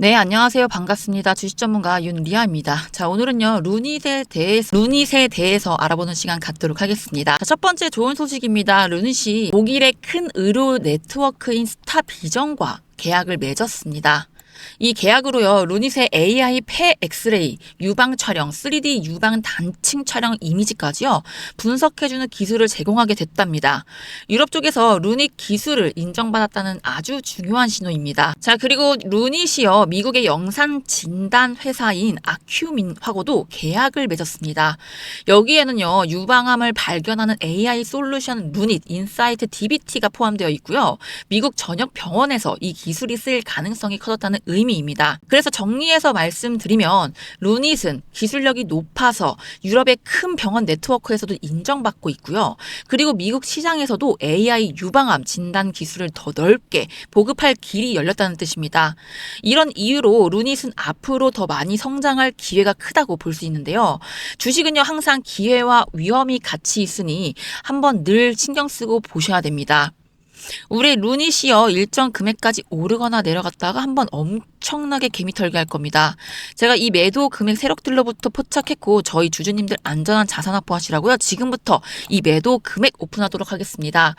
네, 안녕하세요. 반갑습니다. 주식 전문가 윤리아입니다. 자, 오늘은요, 루닛에 대해서, 루닛에 대해서 알아보는 시간 갖도록 하겠습니다. 자, 첫 번째 좋은 소식입니다. 루닛이 독일의 큰 의료 네트워크인 스타 비전과 계약을 맺었습니다. 이 계약으로요, 루닛의 AI 폐 엑스레이, 유방 촬영, 3D 유방 단층 촬영 이미지까지요, 분석해주는 기술을 제공하게 됐답니다. 유럽 쪽에서 루닛 기술을 인정받았다는 아주 중요한 신호입니다. 자, 그리고 루닛이요, 미국의 영상 진단 회사인 아큐민하고도 계약을 맺었습니다. 여기에는요, 유방암을 발견하는 AI 솔루션 루닛 인사이트 DBT가 포함되어 있고요. 미국 전역 병원에서 이 기술이 쓰일 가능성이 커졌다는 의미입니다. 그래서 정리해서 말씀드리면 루닛은 기술력이 높아서 유럽의 큰 병원 네트워크에서도 인정받고 있고요. 그리고 미국 시장에서도 AI 유방암 진단 기술을 더 넓게 보급할 길이 열렸다는 뜻입니다. 이런 이유로 루닛은 앞으로 더 많이 성장할 기회가 크다고 볼 수 있는데요. 주식은요 항상 기회와 위험이 같이 있으니 한번 늘 신경 쓰고 보셔야 됩니다. 우리 루닛이요 일정 금액까지 오르거나 내려갔다가 한번 엄청나게 개미털기 할 겁니다. 제가 이 매도 금액 세력들로부터 포착했고 저희 주주님들 안전한 자산 확보하시라고요. 지금부터 이 매도 금액 오픈하도록 하겠습니다.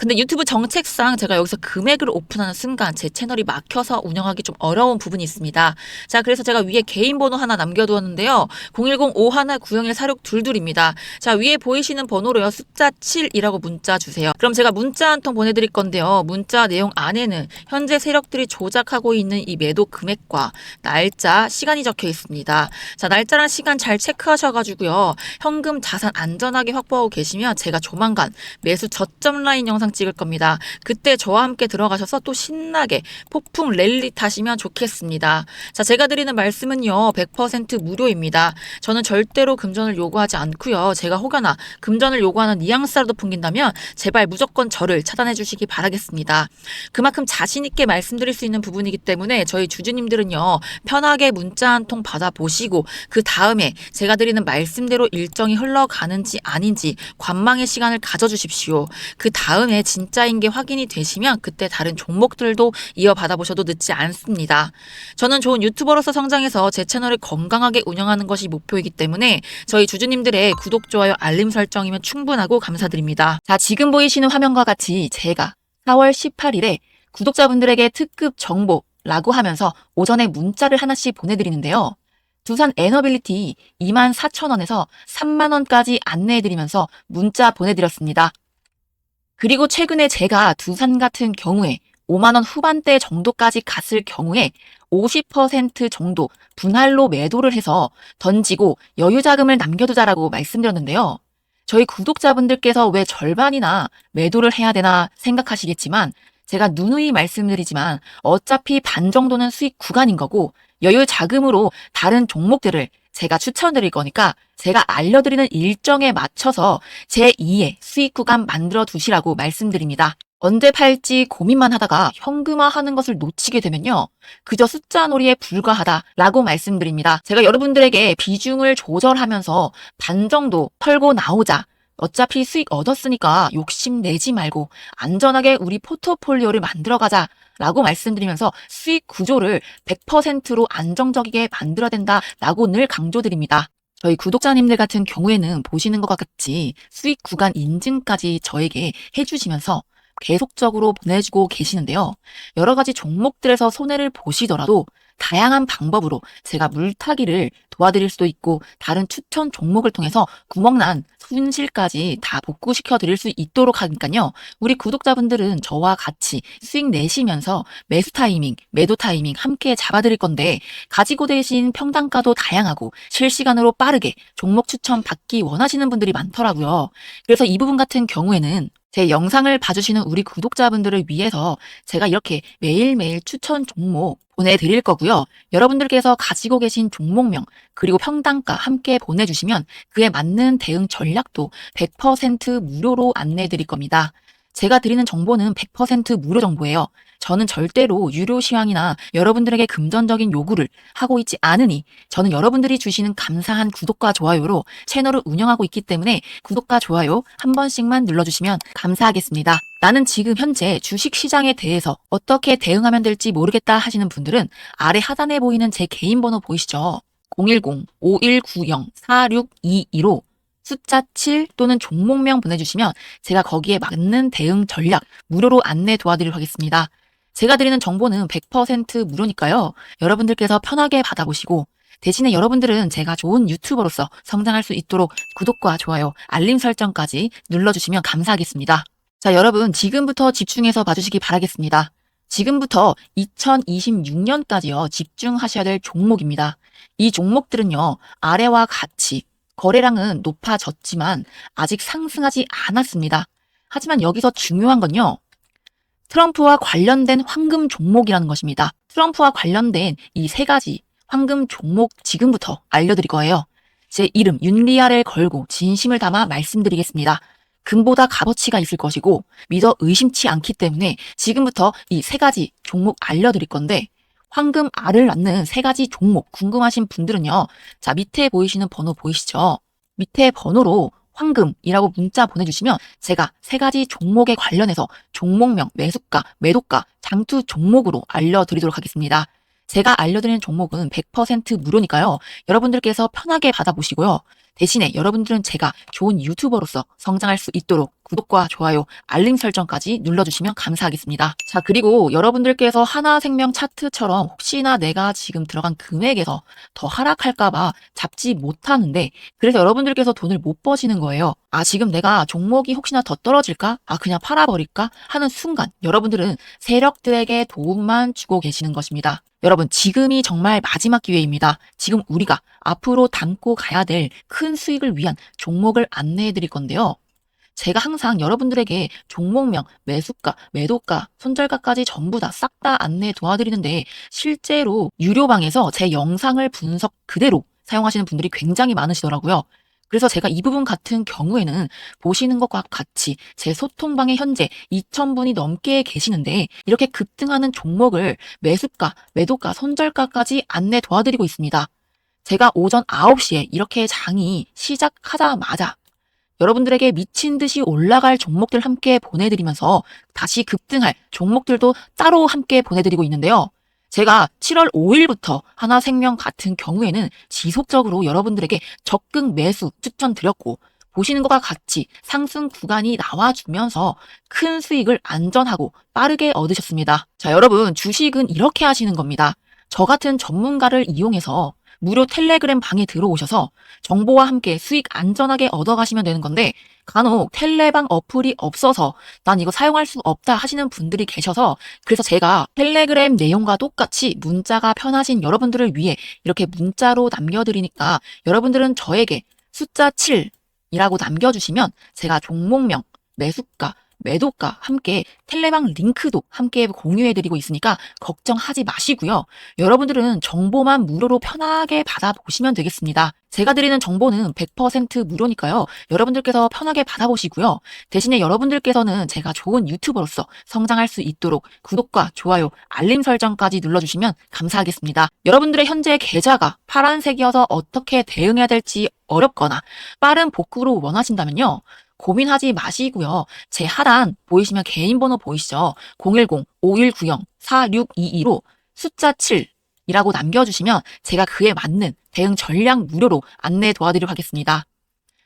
근데 유튜브 정책상 제가 여기서 금액을 오픈하는 순간 제 채널이 막혀서 운영하기 좀 어려운 부분이 있습니다. 자, 그래서 제가 위에 개인 번호 하나 남겨두었는데요. 010-5196-4622입니다. 자, 위에 보이시는 번호로요. 숫자 7이라고 문자 주세요. 그럼 제가 문자 한 통 보내드릴 건데요. 문자 내용 안에는 현재 세력들이 조작하고 있는 이 매도 금액과 날짜, 시간이 적혀 있습니다. 자, 날짜랑 시간 잘 체크하셔가지고요. 현금 자산 안전하게 확보하고 계시면 제가 조만간 매수 저점 라인 영상 찍을 겁니다. 그때 저와 함께 들어가셔서 또 신나게 폭풍 랠리 타시면 좋겠습니다. 자, 제가 드리는 말씀은요. 100% 무료입니다. 저는 절대로 금전을 요구하지 않고요. 제가 혹여나 금전을 요구하는 뉘앙스라도 풍긴다면 제발 무조건 저를 차단해 주시기 바라겠습니다. 그만큼 자신 있게 말씀드릴 수 있는 부분이기 때문에 저희 주주님들은요. 편하게 문자 한 통 받아보시고 그 다음에 제가 드리는 말씀대로 일정이 흘러가는지 아닌지 관망의 시간을 가져주십시오. 그 다음에 진짜인 게 확인이 되시면 그때 다른 종목들도 이어받아 보셔도 늦지 않습니다. 저는 좋은 유튜버로서 성장해서 제 채널을 건강하게 운영하는 것이 목표이기 때문에 저희 주주님들의 구독, 좋아요, 알림 설정이면 충분하고 감사드립니다. 자, 지금 보이시는 화면과 같이 제가 4월 18일에 구독자분들에게 특급 정보 라고 하면서 오전에 문자를 하나씩 보내드리는데요. 두산 에너빌리티 2만 4천 원에서 3만 원까지 안내해드리면서 문자 보내드렸습니다. 그리고 최근에 제가 두산 같은 경우에 5만 원 후반대 정도까지 갔을 경우에 50% 정도 분할로 매도를 해서 던지고 여유 자금을 남겨두자라고 말씀드렸는데요. 저희 구독자분들께서 왜 절반이나 매도를 해야 되나 생각하시겠지만 제가 누누이 말씀드리지만 어차피 반 정도는 수익 구간인 거고 여유 자금으로 다른 종목들을 제가 추천드릴 거니까 제가 알려드리는 일정에 맞춰서 제2의 수익 구간 만들어 두시라고 말씀드립니다. 언제 팔지 고민만 하다가 현금화하는 것을 놓치게 되면요. 그저 숫자 놀이에 불과하다라고 말씀드립니다. 제가 여러분들에게 비중을 조절하면서 반 정도 털고 나오자 어차피 수익 얻었으니까 욕심 내지 말고 안전하게 우리 포트폴리오를 만들어 가자. 라고 말씀드리면서 수익 구조를 100%로 안정적이게 만들어야 된다라고 늘 강조드립니다. 저희 구독자님들 같은 경우에는 보시는 것과 같이 수익 구간 인증까지 저에게 해주시면서 계속적으로 보내주고 계시는데요. 여러 가지 종목들에서 손해를 보시더라도 다양한 방법으로 제가 물타기를 도와드릴 수도 있고 다른 추천 종목을 통해서 구멍난 손실까지 다 복구시켜 드릴 수 있도록 하니까요. 우리 구독자분들은 저와 같이 수익 내시면서 매수 타이밍, 매도 타이밍 함께 잡아드릴 건데 가지고 계신 평단가도 다양하고 실시간으로 빠르게 종목 추천 받기 원하시는 분들이 많더라고요. 그래서 이 부분 같은 경우에는 제 영상을 봐주시는 우리 구독자분들을 위해서 제가 이렇게 매일매일 추천 종목 보내드릴 거고요. 여러분들께서 가지고 계신 종목명 그리고 평단가 함께 보내주시면 그에 맞는 대응 전략도 100% 무료로 안내해 드릴 겁니다. 제가 드리는 정보는 100% 무료 정보예요. 저는 절대로 유료 시황이나 여러분들에게 금전적인 요구를 하고 있지 않으니 저는 여러분들이 주시는 감사한 구독과 좋아요로 채널을 운영하고 있기 때문에 구독과 좋아요 한 번씩만 눌러주시면 감사하겠습니다. 나는 지금 현재 주식 시장에 대해서 어떻게 대응하면 될지 모르겠다 하시는 분들은 아래 하단에 보이는 제 개인 번호 보이시죠? 010-5190-4622로 숫자 7 또는 종목명 보내주시면 제가 거기에 맞는 대응 전략 무료로 안내 도와드리도록 하겠습니다. 제가 드리는 정보는 100% 무료니까요. 여러분들께서 편하게 받아보시고 대신에 여러분들은 제가 좋은 유튜버로서 성장할 수 있도록 구독과 좋아요, 알림 설정까지 눌러주시면 감사하겠습니다. 자, 여러분 지금부터 집중해서 봐주시기 바라겠습니다. 지금부터 2026년까지요 집중하셔야 될 종목입니다. 이 종목들은요 아래와 같이 거래량은 높아졌지만 아직 상승하지 않았습니다. 하지만 여기서 중요한 건요. 트럼프와 관련된 황금 종목이라는 것입니다. 트럼프와 관련된 이 세 가지 황금 종목 지금부터 알려드릴 거예요. 제 이름 윤리아를 걸고 진심을 담아 말씀드리겠습니다. 금보다 값어치가 있을 것이고 믿어 의심치 않기 때문에 지금부터 이 세 가지 종목 알려드릴 건데 황금 알을 낳는 세 가지 종목 궁금하신 분들은요. 자, 밑에 보이시는 번호 보이시죠? 밑에 번호로 황금이라고 문자 보내주시면 제가 세 가지 종목에 관련해서 종목명, 매수가, 매도가, 장투 종목으로 알려드리도록 하겠습니다. 제가 알려드리는 종목은 100% 무료니까요. 여러분들께서 편하게 받아보시고요. 대신에 여러분들은 제가 좋은 유튜버로서 성장할 수 있도록 구독과 좋아요, 알림 설정까지 눌러주시면 감사하겠습니다. 자, 그리고 여러분들께서 하나생명 차트처럼 혹시나 내가 지금 들어간 금액에서 더 하락할까봐 잡지 못하는데 그래서 여러분들께서 돈을 못 버시는 거예요. 아, 지금 내가 종목이 혹시나 더 떨어질까? 아, 그냥 팔아버릴까? 하는 순간 여러분들은 세력들에게 도움만 주고 계시는 것입니다. 여러분, 지금이 정말 마지막 기회입니다. 지금 우리가 앞으로 담고 가야 될 큰 수익을 위한 종목을 안내해 드릴 건데요. 제가 항상 여러분들에게 종목명, 매수가, 매도가, 손절가까지 전부 다 싹 다 안내 도와드리는데 실제로 유료방에서 제 영상을 분석 그대로 사용하시는 분들이 굉장히 많으시더라고요. 그래서 제가 이 부분 같은 경우에는 보시는 것과 같이 제 소통방에 현재 2,000분이 넘게 계시는데 이렇게 급등하는 종목을 매수가, 매도가, 손절가까지 안내 도와드리고 있습니다. 제가 오전 9시에 이렇게 장이 시작하자마자 여러분들에게 미친 듯이 올라갈 종목들 함께 보내드리면서 다시 급등할 종목들도 따로 함께 보내드리고 있는데요. 제가 7월 5일부터 하나생명 같은 경우에는 지속적으로 여러분들에게 적극 매수 추천드렸고 보시는 것과 같이 상승 구간이 나와주면서 큰 수익을 안전하고 빠르게 얻으셨습니다. 자, 여러분 주식은 이렇게 하시는 겁니다. 저 같은 전문가를 이용해서 무료 텔레그램 방에 들어오셔서 정보와 함께 수익 안전하게 얻어가시면 되는 건데 간혹 텔레방 어플이 없어서 난 이거 사용할 수 없다 하시는 분들이 계셔서 그래서 제가 텔레그램 내용과 똑같이 문자가 편하신 여러분들을 위해 이렇게 문자로 남겨드리니까 여러분들은 저에게 숫자 7이라고 남겨주시면 제가 종목명, 매수가, 매도가 함께 텔레방 링크도 함께 공유해드리고 있으니까 걱정하지 마시고요. 여러분들은 정보만 무료로 편하게 받아보시면 되겠습니다. 제가 드리는 정보는 100% 무료니까요. 여러분들께서 편하게 받아보시고요. 대신에 여러분들께서는 제가 좋은 유튜버로서 성장할 수 있도록 구독과 좋아요, 알림 설정까지 눌러주시면 감사하겠습니다. 여러분들의 현재 계좌가 파란색이어서 어떻게 대응해야 될지 어렵거나 빠른 복구로 원하신다면요. 고민하지 마시고요. 제 하단 보이시면 개인 번호 보이시죠? 010-5190-4622로 숫자 7이라고 남겨주시면 제가 그에 맞는 대응 전략 무료로 안내 도와드리도록 하겠습니다.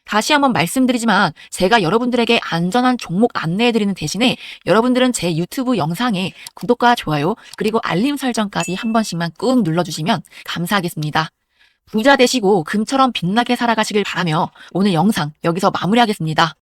다시 한번 말씀드리지만 제가 여러분들에게 안전한 종목 안내해드리는 대신에 여러분들은 제 유튜브 영상에 구독과 좋아요 그리고 알림 설정까지 한 번씩만 꾹 눌러주시면 감사하겠습니다. 부자 되시고 금처럼 빛나게 살아가시길 바라며 오늘 영상 여기서 마무리하겠습니다.